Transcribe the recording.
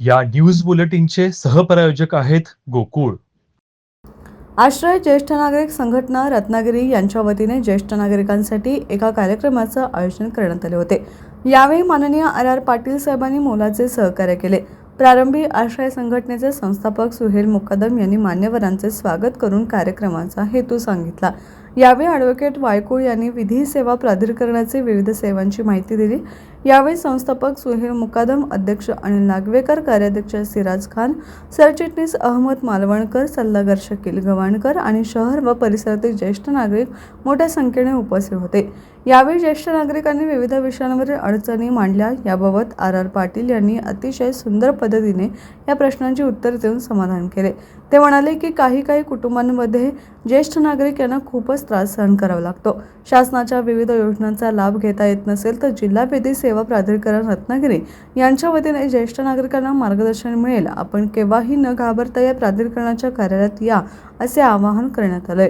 या न्यूज बुलेटिनचे सहप्रायोजक आहेत गोकुळ. आश्रय ज्येष्ठ नागरिक संघटना रत्नागिरी यांच्या वतीने ज्येष्ठ नागरिकांसाठी एका कार्यक्रमाचं आयोजन करण्यात आले होते. यावेळी माननीय आर आर पाटील साहेबांनी मोलाचे सहकार्य केले. प्रारंभी आश्रय संघटनेचे संस्थापक सुहेल मुकदम यांनी मान्यवरांचे स्वागत करून कार्यक्रमाचा हेतू सांगितला. यावेळी ॲडव्होकेट वायकोळ यांनी विधी सेवा प्राधिकरणाचे विविध सेवांची माहिती दिली. यावेळी संस्थापक सुहेल मुकादम अध्यक्ष अनिल नागवेकर कार्याध्यक्ष सिराज खान सरचिटणीस अहमद मालवणकर सल्लागार शकील गव्हाणकर आणि शहर व परिसरातील ज्येष्ठ नागरिक मोठ्या संख्येने उपस्थित होते. यावेळी ज्येष्ठ नागरिकांनी विविध विषयांवरील अडचणी मांडल्या. याबाबत आर आर पाटील यांनी अतिशय सुंदर पद्धतीने या प्रश्नांची उत्तर देऊन समाधान केले. ते म्हणाले की काही काही कुटुंबांमध्ये ज्येष्ठ नागरिक यांना खूपच त्रास सहन करावा लागतो. शासनाच्या विविध योजनांचा लाभ घेता येत नसेल तर जिल्हा सेवा प्राधिकरण रत्नागिरी यांच्या वतीने ज्येष्ठ नागरिकांना मार्गदर्शन मिळेल. आपण केव्हाही न घाबरता या प्राधिकरणाच्या कार्यालयात या असे आवाहन करण्यात आले